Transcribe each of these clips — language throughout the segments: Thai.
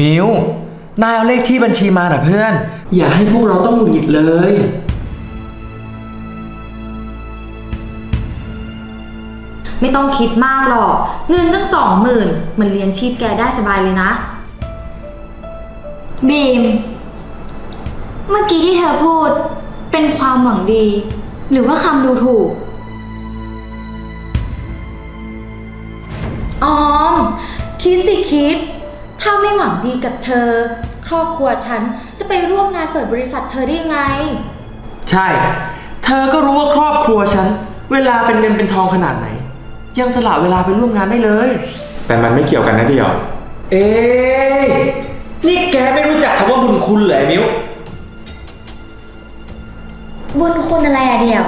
มิวนายเอาเลขที่บัญชีมาน่ะเพื่อน อย่าให้พวกเราต้องหงุดหงิดเลย ไม่ต้องคิดมากหรอก เงินตั้งสองหมื่นมันเลี้ยงชีพแกได้สบายเลยนะ บีม เมื่อกี้ที่เธอพูด เป็นความหวังดี หรือว่าคำดูถูก ออม คิดสิคิด ถ้าไม่หวังดีกับเธอ ครอบครัวฉันจะไปร่วมงานเปิดบริษัทเธอได้ยังไง ใช่ เธอก็รู้ว่าครอบครัวฉัน เวลาเป็นเงินเป็นทองขนาดไหน ยังสละเวลาไปร่วมงานได้เลย แต่มันไม่เกี่ยวกันนะเดียว เอ๊ะนี่แกไม่รู้จักคำว่าบุญคุณเหรอไอ้มิวบุญคุณอะไรอะเดียว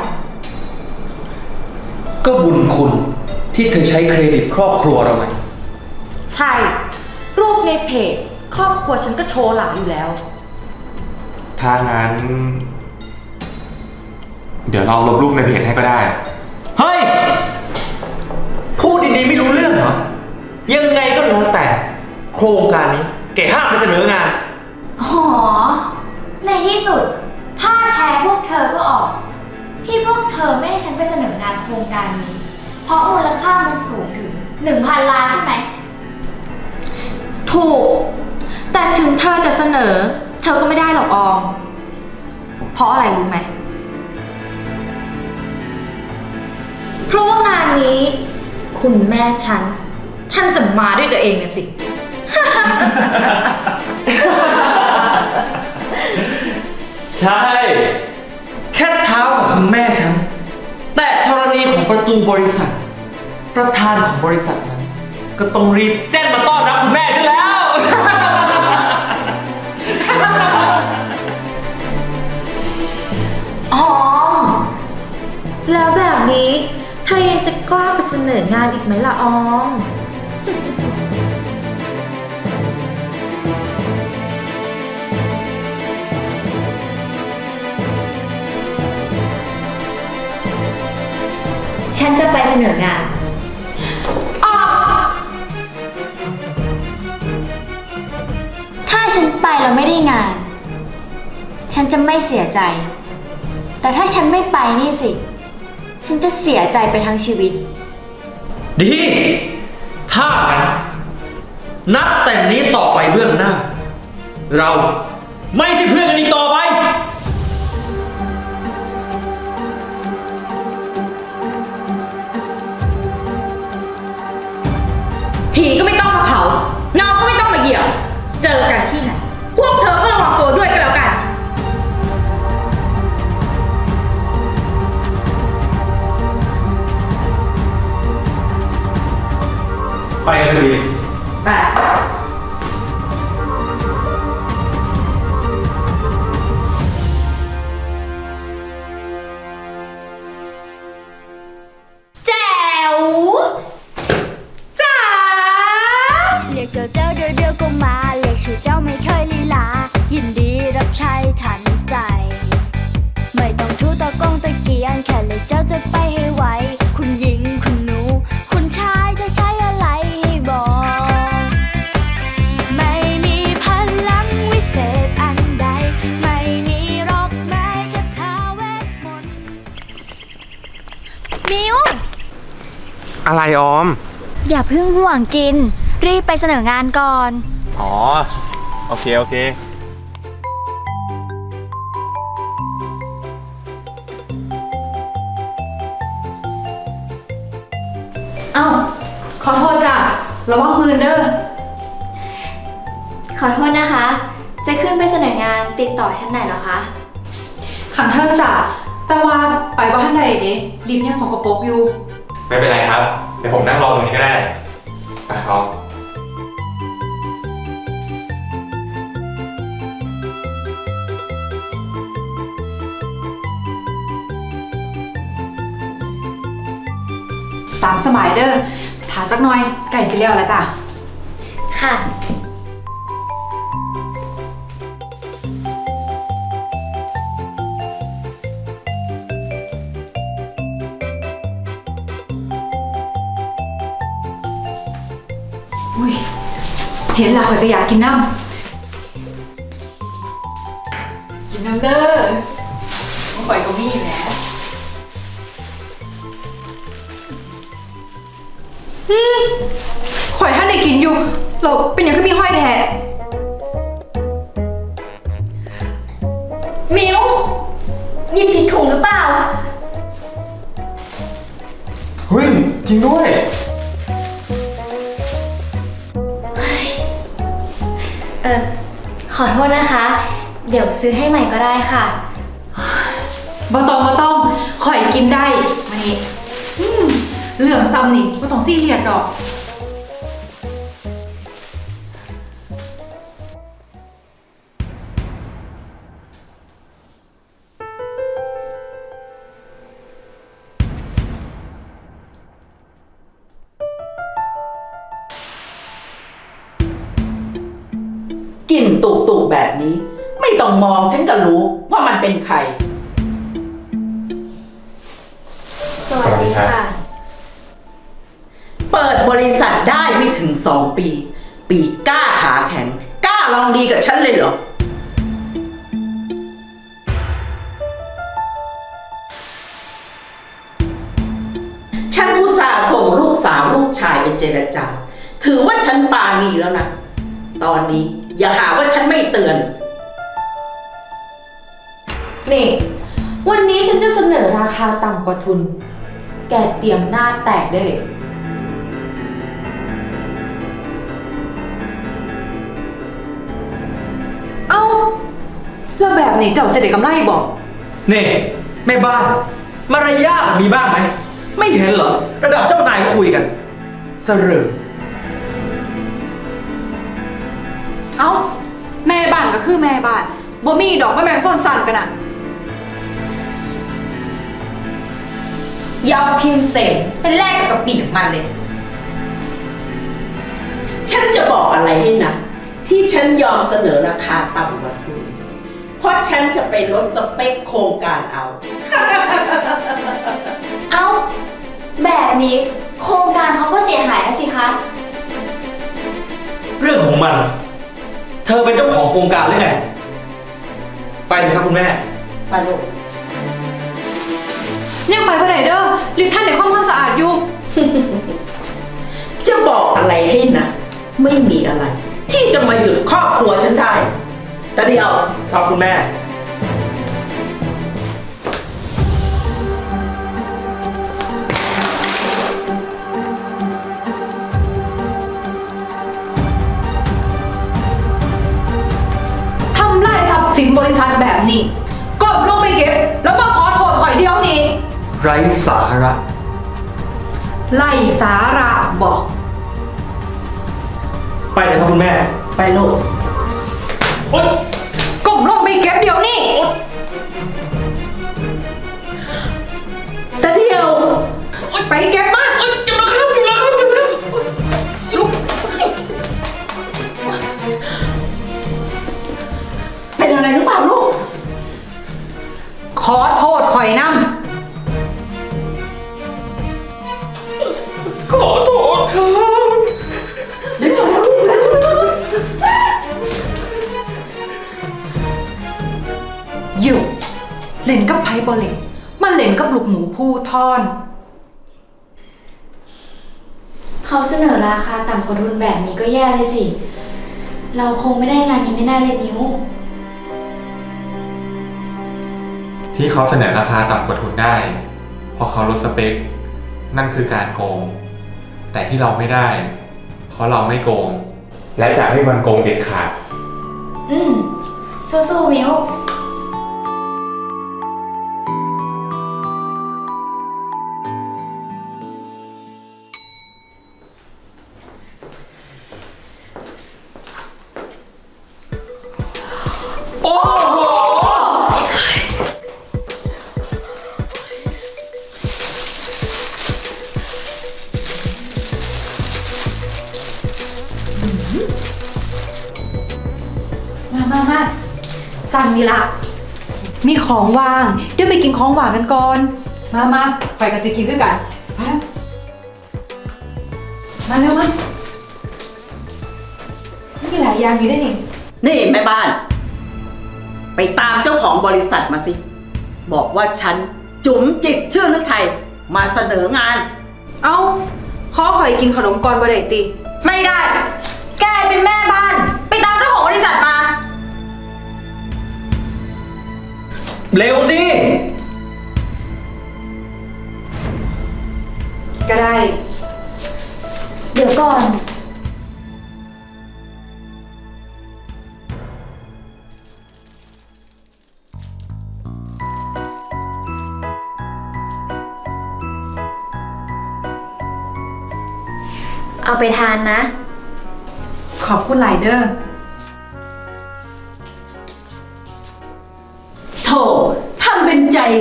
ก็บุญคุณที่เธอใช้เครดิตครอบครัวเราไง ใช่ รูปในเพจครอบครัวฉันก็โชว์หลังอยู่แล้ว ถ้างั้น เดี๋ยวลองลบรูปในเพจให้ก็ได้ เฮ้ย พูดดีๆไม่รู้เรื่องเหรอ ยังไงก็แล้วแต่ โครงการนี้แกห้ามไปเสนองาน หอ ในที่สุดท่าแท้พวกเธอก็ออก ที่พวกเธอไม่ให้ฉันไปเสนองานโครงการนี้ เพราะมูลค่ามันสูงถึง 1,000 ล้านใช่ไหม ถูก แต่ถึงเธอจะเสนอ เธอก็ไม่ได้หรอกออม เพราะอะไรรู้ไหม เพราะว่างานนี้ คุณแม่ฉัน ท่านจะมาด้วยตัวเองนะสิ ใช่ แค่เท้าของคุณแม่ฉัน แต่ธรณีของประตูบริษัท ประธานของบริษัทนั้น ก็ต้องรีบแจ้งมาต้อนรับคุณแม่ฉันแล้ว ออม แล้วแบบนี้เธอยังจะกล้าไปเสนองานอีกไหมล่ะออม ฉันจะไปเสนองาน ไปแล้วไม่ได้งาน ฉันจะไม่เสียใจ แต่ถ้าฉันไม่ไปนี่สิ ฉันจะเสียใจไปทั้งชีวิต ดี ถ้างั้น นับแต่นี้ต่อไปเบื้องหน้า เราไม่ใช่เพื่อนกันอีกต่อไป ผีก็ไม่ต้องมาเผาเงาก็ไม่ต้องมาเหยียบ เจอกันที่ไหน ด้วยกันแล้วกัน ไปกันเลย ไป อะไรออม อย่าเพิ่งห่วงกิน รีบไปเสนองานก่อน อ๋อ โอเค โอเค เอ้า ขอโทษจ้ะ ระวังมือเด้อ ขอโทษนะคะ จะขึ้นไปเสนองานติดต่อฉันไหนอยเหรอคะ ขังเทิงจ้ะ แต่ว่าไปว่าท่านใดเด้ดิมยังสกปรกอยู่ ไม่เป็นไรครับ เดี๋ยวผมนั่งรอตรงนี้ก็ได้ไปออมตามสมัยเด้อถาจักหน่อยไก่สิเลียวแล้วจ้ะ ค่ะ เห็นและข่อยก็อยากกินน้ำกินน้ำเด้อของข่อยก็มีแหละอืมข่อยท่านได้กินอยู่เราเป็นอย่างที่มีห้อยแท้มิวหยิบผิดถุงหรือเปล่า เฮ้ยจริงด้วย เออขอโทษนะคะ เดี๋ยวซื้อให้ใหม่ก็ได้ค่ะ บ่ต้องบ่ต้องข่อยกินได้มานี่อืมเหลืองซ้ำนี่บ่ต้องซี่เรียดดอก ลองดีกับฉันเลยเหรอ ฉันอุตส่าห์ส่งลูกสาวลูกชายไปเจรจา ถือว่าฉันปาณีแล้วนะ ตอนนี้อย่าหาว่าฉันไม่เตือน นี่ วันนี้ฉันจะเสนอราคาต่ำกว่าทุน แกเตรียมหน้าแตกได้เลย แล้วแบบนี้เจ้าเสได็จกำไรบอก นี่แม่บ้าน มารยาทมีบ้างไหม ไม่เห็นเหรอ ระดับเจ้านายคุยกัน เสรอเอ้า แม่บ้านก็คือแม่บ้านบ่มีดอกมาแบ่งส่วนสั่นกันอะยอมพิมพ์เสร็จเป็นแลกกับกระปีของมันเลย ฉันจะบอกอะไรให้นะ ที่ฉันยอมเสนอราคาต่ำกว่าทุนเพ ราะฉันจะไปลดสเปคโครงการเอา เอ้า แบบนี้ โครงการเขาก็เสียหายแล้วสิคะ เรื่องของมัน เธอเป็นเจ้าของโครงการหรือไง ไปเลยครับคุณแม่ ไปลูก ยังไปบ่ได้เด้อรีบท่านในห้องความสะอาดอยู่ จะบอกอะไรให้นะ ไม่มีอะไร ที่จะมาหยุดครอบครัวฉันได้ แต่เดียวครับคุณแม่ ทำลายทรัพย์สินบริษัทแบบนี้กดลงไปเก็บ แล้วมาขอโทษข่อยเดียวนี้ ไร้สาระ ไล่สาระบอก ไปเลยครับคุณแม่ ไปลูก โอ๊ยก้มลงไปเก็บเดี๋ยวนี้แต่เดียวไปเก็บมาจะมาครับจะมาครับจะมาเป็นอะไรหรือเปล่าลูก ขอโทษข่อยนั่ขอ อยู่ เล่นกับไพ่บอลเล่นมาเล่นกับลูกหมูผู้ทอน เขาเสนอราคาต่ำกว่าทุนแบบนี้ก็แย่เลยสิ เราคงไม่ได้งานนี้แน่ๆเลยมิวที่เขาเสนอราคาต่ำกว่าทุนได้ เพราะเขาลดสเปค นั่นคือการโกง แต่ที่เราไม่ได้ เพราะเราไม่โกง และจะไม่มันโกงเด็ดขาด อืมสู้ๆมิว ของวางเดี๋ยวไปกินของหวานกันก่อน มามาข่อยกับสิกินด้วยกันมามาเร็วมาายอย่างอยู่ด้วยนี่นี่แม่บ้าน ไปตามเจ้าของบริษัทมาสิ บอกว่าฉันจุ๋มจิตชื่อฤทัยมาเสนองาน เอ้าขอข่อยกินขนมก่อนบ่ได้ติ ไม่ได้ แกเป็นแม่บ้าน ไปตามเจ้าของบริษัทมา เร็วสิ ก็ได้ เดี๋ยวก่อน เอาไปทานนะ ขอบคุณหลายเด้อ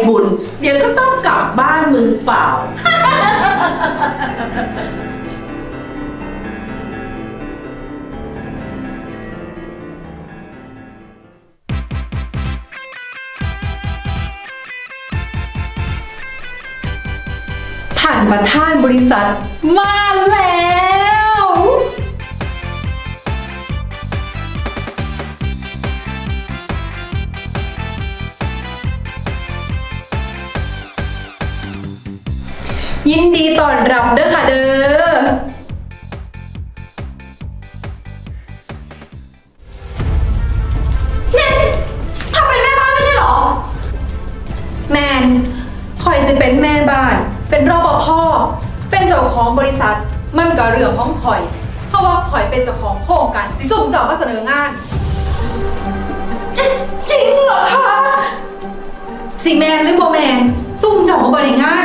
บุญ เดี๋ยวก็ต้องกลับบ้านมือเปล่า ท่านประธานบริษัทมาแล้ว ยินดีต้อนรับเด้อค่ะเด้อถ้าเป็นแม่บ้านไม่ใช่เหรอ แมนคอยจะเป็นแม่บ้าน เป็นรปภเป็นเจ้าของบริษัท มันก็เรื่องของคอย เพราะว่าคอยเป็นเจ้าของโครงการสิสุ่มเจ้ามาเสนองานจริจริงเหรอคะ สิแมนหรือโบแมนซุ่มเจ้ามาบริงาน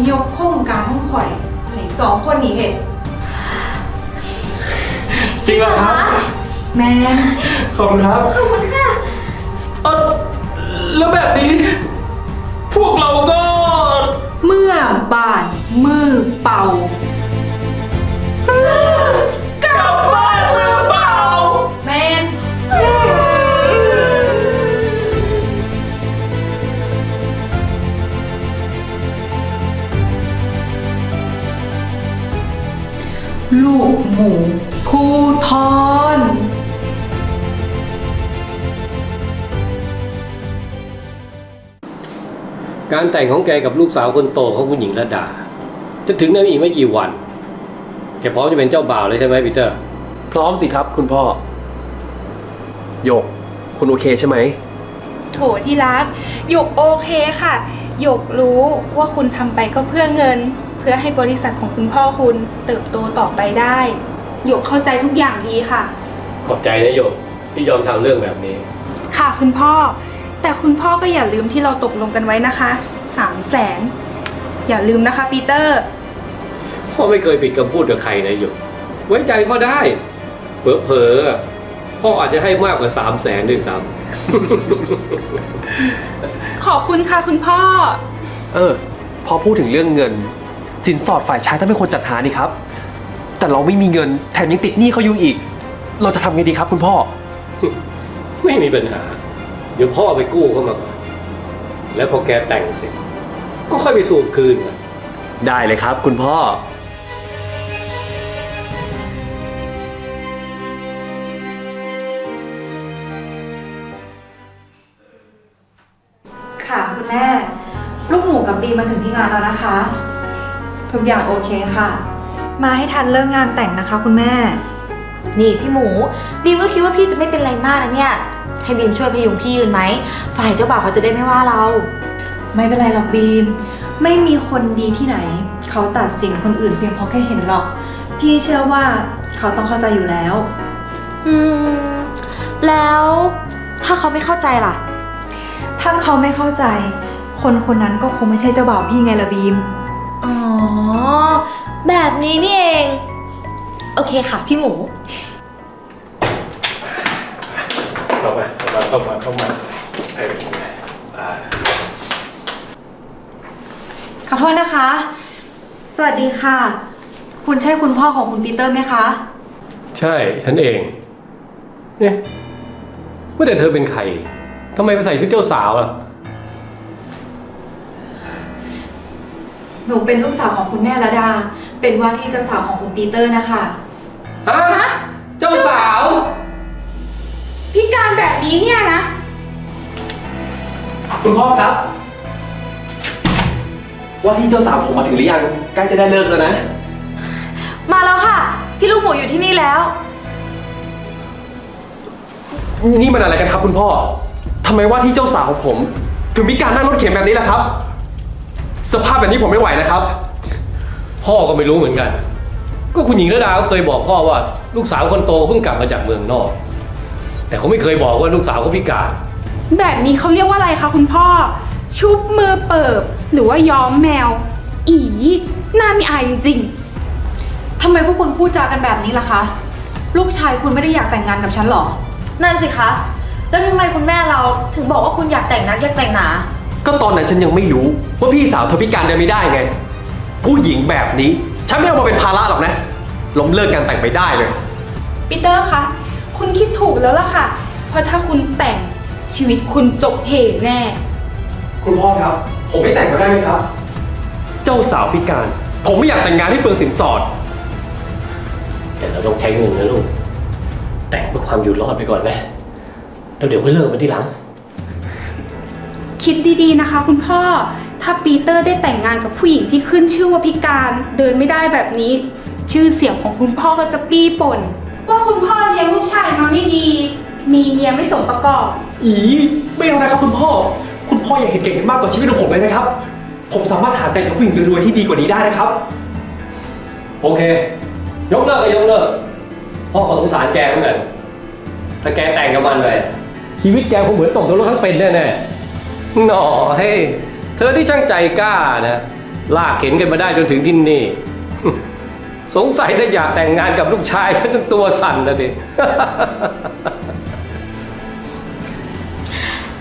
ยสิยกโครงการของข่อยให้สองคนนี้เห็นจริงเหรอครับ แมนขอบคุณครับขอบคุณค่ะเออแล้วแบบนี้ พวกเราก็ เมื่อบ่านมือเป่า การแต่งของแกกับลูกสาวคนโตของคุณหญิงระดา จะถึงนั้นอีกไม่กี่วัน แกพร้อมจะเป็นเจ้าบ่าวเลยใช่ไหมปีเตอร์ พร้อมสิครับคุณพ่อโยก คุณโอเคใช่ไหม โถที่รักหยกโอเคค่ะหยกรู้ว่าคุณทำไปก็เพื่อเงิน เพื่อให้บริษัทของคุณพ่อคุณเติบโตต่อไปได้หยกเข้าใจทุกอย่างดีค่ะ ขอบใจนะโยกที่ยอมทำเรื่องแบบนี้ ค่ะคุณพ่อ แต่คุณพ่อก็อย่าลืมที่เราตกลงกันไว้นะคะสามแสนอย่าลืมนะคะปีเตอร์ พ่อไม่เคยผิดคำพูดกับใครนะโยกไว้ใจพ่อได้ เผลอๆพ่ออาจจะให้มากกว่าสามแสนด้วยซ้ขอบคุณค่ะคุณพ่อ เออ พอพูดถึงเรื่องเงิน สินสอดฝ่ายชายต้องเป็นคนจัดหานี่ครับ แต่เราไม่มีเงินแถมยังติดหนี้เขาอยู่อีก เราจะทำไงดีครับคุณพ่อำ ไม่มีปัญหาเดี๋ยวพ่อไปกู้เข้ามาก่อนแล้วพอแกแต่งเสร็จ ก็ค่อยไปสูบคืนกันได้เลยครับ คุณพ่อ ค่ะ คุณแม่ ลูกหมูกับดีมาถึงที่งานแล้วนะคะ ทุกอย่างโอเคค่ะ มาให้ทันเลิกงานแต่งนะคะ คุณแม่ นี่พี่หมู บีมก็คิดว่าพี่จะไม่เป็นไรมากนะเนี่ย ให้บีมช่วยพยุงพี่ยืนไหม ฝ่ายเจ้าบ่าวเขาจะได้ไม่ว่าเรา ไม่เป็นไรหรอกบีม ไม่มีคนดีที่ไหน เขาตัดสินคนอื่นเพียงเพราะแค่เห็นหรอก พี่เชื่อว่าเขาต้องเข้าใจอยู่แล้ว อืม แล้วถ้าเขาไม่เข้าใจล่ะ ถ้าเขาไม่เข้าใจ คนคนนั้นก็คงไม่ใช่เจ้าบ่าวพี่ไงล่ะบีม อ๋อ แบบนี้นี่เอง โอเคค่ะ พี่หมูเข้ามาเข้ามาเข้ามาเข้ามาเอออ่าขอโทษนะคะ สวัสดีค่ะ คุณใช่คุณพ่อของคุณปีเตอร์ไหมคะ ใช่ฉันเอง เนี่ยว่าแต่เธอเป็นใครทำไมไปใส่ชุดเจ้าสาวล่ะ หนูเป็นลูกสาวของคุณแม่ระดา เป็นว่าที่เจ้าสาวของคุณปีเตอร์นะคะ ฮะ เจ้าสาวพิการแบบ นี้เนี่ยนะ คุณพ่อครับ ว่าที่เจ้าสาวผมมาถึงหรือยังใกล้จะได้เลิกแล้วนะ มาแล้วค่ะ พี่ลูกหมูอยู่ที่นี่แล้ว นี่มันอะไรกันครับคุณพ่อทำไมว่าที่เจ้าสาวของผม ถึงมีการนั่งรถเข็นแบบนี้ล่ะครับ สภาพแบบนี้ผมไม่ไหวนะครับ พ่อก็ไม่รู้เหมือนกัน ก็คุณหญิงระดาก็เคยบอกพ่อว่า ลูกสาวคนโตเพิ่งกลับมาจากเมืองนอก แต่เขาไม่เคยบอกว่าลูกสาวเขาพิการ แบบนี้เขาเรียกว่าอะไรคะคุณพ่อ ชุบมือเปิบ หรือว่าย้อมแมว อีหน้ามีอายจริงทำไมพวกคุณพูดจากันแบบนี้ล่ะคะ ลูกชายคุณไม่ได้อยากแต่งงานกับฉันหรอ นั่นสิคะ แล้วทำไมคุณแม่เราถึงบอกว่าคุณอยากแต่งนักอยากแต่งหนา ก็ตอนนั้นฉันยังไม่รู้ว่าพี่สาวเธอพิการเดินไม่ได้ไง ผู้หญิงแบบนี้ ฉันไม่เอามาเป็นภาระหรอกนะล้มเลิกการแต่งไปได้เลยๆปีเตอร์คะ คุณคิดถูกแล้วล่ะค่ะ เพราะถ้าคุณแต่งชีวิตคุณจบเหแน่ คุณพ่อครับ ผมไม่แต่งก็ได้ไหมครับ เจ้าสาวพิการ ผมไม่อยากแต่งงานให้เปลืองสินสอด แต่เราต้องใช้เงินนะลูก แต่งเพื่อความอยู่รอดไปก่อนไหมแล้วเดี๋ยวค่อยเลิกมันทีหลัง คิดดีๆนะคะ คุณพ่อ ถ้าปีเตอร์ได้แต่งงานกับผู้หญิงที่ขึ้นชื่อว่าพิการ เดินไม่ได้แบบนี้ ชื่อเสียงของคุณพ่อก็จะปี้ป่น ว่าคุณพ่อเลี้ยงลูกชายมาไม่ดี มีเมียไม่สมประกอบ อีไม่เอานะครับคุณพ่อ คุณพ่ออยากเห็นเก่งกันมากกว่าชีวิตของผมเลยนะครับ ผมสามารถหาแต่งกับผู้หญิงรวยๆที่ดีกว่านี้ได้นะครับ โอเค ยกเลิกก็ยกเลิก พ่อก็สงสารแกเหมือนกันถ้าแกแต่งกับมันเลยชีวิตแกคงเหมือนตกนรกทั้งเป็นแน่ๆหน่อเฮ้ยเธอที่ช่างใจกล้านะ ลากเข็นกันมาได้จนถึงที่นี่ สงสัยถ้าอยากแต่งงานกับลูกชายฉันจนตัวสั่นนะสิ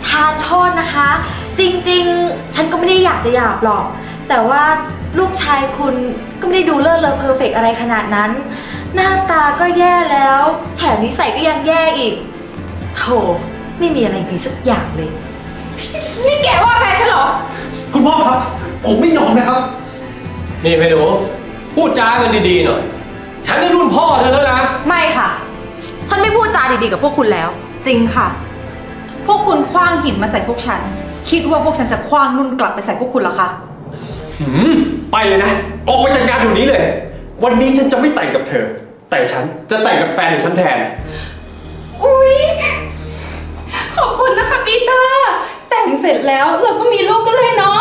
ทานโทษนะคะ จริงๆ ฉันก็ไม่ได้อยากจะหยาบหรอก แต่ว่าลูกชายคุณก็ไม่ได้ดูเลิศเลอเพอร์เฟกอะไรขนาดนั้น หน้าตาก็แย่แล้ว แถมนิสัยก็ยังแย่อีกโธ่ไม่มีอะไรดีสักอย่างเลย นี่แกว่าแฟนฉันเหรอ คุณพ่อครับ ผมไม่ยอมนะครับ นี่ไม่ดู พูดจากันดีๆหน่อย ฉันนี่รุ่นพ่อเธอแล้วนะ ไม่ค่ะ ฉันไม่พูดจาดีๆกับพวกคุณแล้ว จริงค่ะ พวกคุณคว้างหินมาใส่พวกฉัน คิดว่าพวกฉันจะคว้างนุ่นกลับไปใส่พวกคุณเหรอคะ หืม ไปเลยนะ ออกไปจากงานเดี๋ยวนี้เลย วันนี้ฉันจะไม่แต่งกับเธอ แต่ฉันจะแต่งกับแฟนของฉันแทน อุ๊ย ขอบคุณนะคะปีเตอร์ แต่งเสร็จแล้วเราก็มีลูกกันเลยเนาะ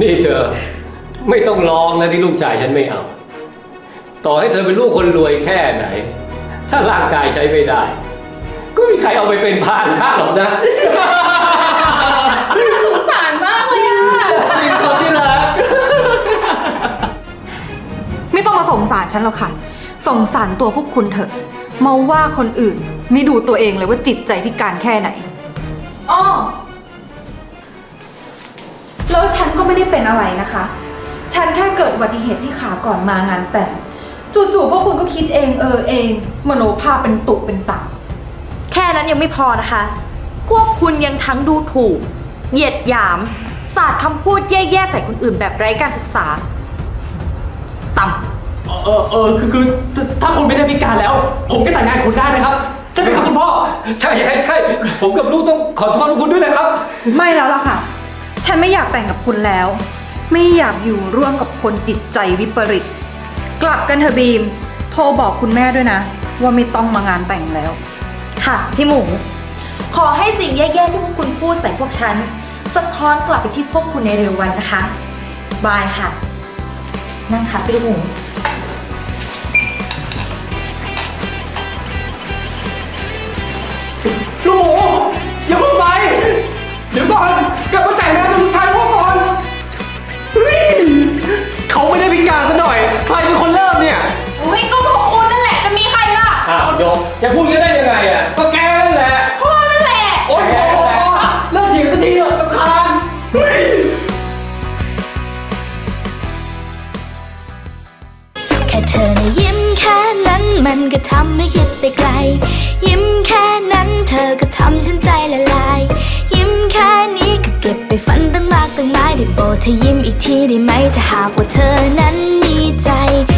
นี่เธอ ไม่ต้องร้องนะที่ลูกชายฉันไม่เอา ต่อให้เธอเป็นลูกคนรวยแค่ไหน ถ้าร่างกายใช้ไม่ได้ ก็ไม่มีใครเอาไปเป็นพาหนะหรอกนะ สงสารมากเลยอะจริงคนที่รัก ไม่ต้องมาสงสารฉันหรอกค่ะสงสารตัวพวกคุณเถอะ มาว่าคนอื่น ไม่ดูตัวเองเลยว่าจิตใจพิการแค่ไหน อ้อ แล้วฉันก็ไม่ได้เป็นอะไรนะคะ ฉันแค่เกิดอุบัติเหตุที่ขาก่อนมางานแต่ง จู่ๆพวกคุณก็คิดเองเออเอง มโนภาพเป็นตุเป็นตะแค่นั้นยังไม่พอนะคะ พวกคุณยังทั้งดูถูก เหยียดหยาม สาดคำพูดแย่ๆใส่คนอื่นแบบไร้การศึกษา ต่ำเออเออคือคือถ้าถ้าคุณไม่ได้พิการแล้ว ผมก็แต่งงานกับคุณได้นะครับใช่ไหมครับคุณพ่อ ใช่ใช่ใช่ผมกับลูกต้องขอโทษคุณด้วยนะครับ ไม่แล้วล่ะค่ะ ฉันไม่อยากแต่งกับคุณแล้ว ไม่อยากอยู่ร่วมกับคนจิตใจวิปริต กลับกันเถอะบีม โทรบอกคุณแม่ด้วยนะ ว่าไม่ต้องมางานแต่งแล้ว ค่ะพี่หมู ขอให้สิ่งแย่ๆที่พวกคุณพูดใส่พวกฉันสะท้อนกลับไปที่พวกคุณในเร็ววันนะคะ บายค่ะ นั่งค่ะพี่ลูกหมู ลูกหมูอย่าเพิ่งไป เดี๋ยวก่อนกลับมาแต่งงานกับลู จะพูดกันได้ยังไงอะ ก็แกนั่นแหละ พ่อนั่นแหละ โอ๊ยโอ๊ยโอ๊ยโอ๊ยเลิกเถียงสักทีเถอะรำคาญเฮ้ย แค่เธอนะยิ้มแค่นั้นมันก็ทำให้คิดไปไกล ยิ้มแค่นั้นเธอก็ทำฉันใจละลาย ยิ้มแค่นี้ก็เก็บไปฝันตั้งมากตั้งหลายได้โปรดเธอยิ้มอีกทีได้ไหมถ้าหากว่าเธอนั้นมีใจถ้าให้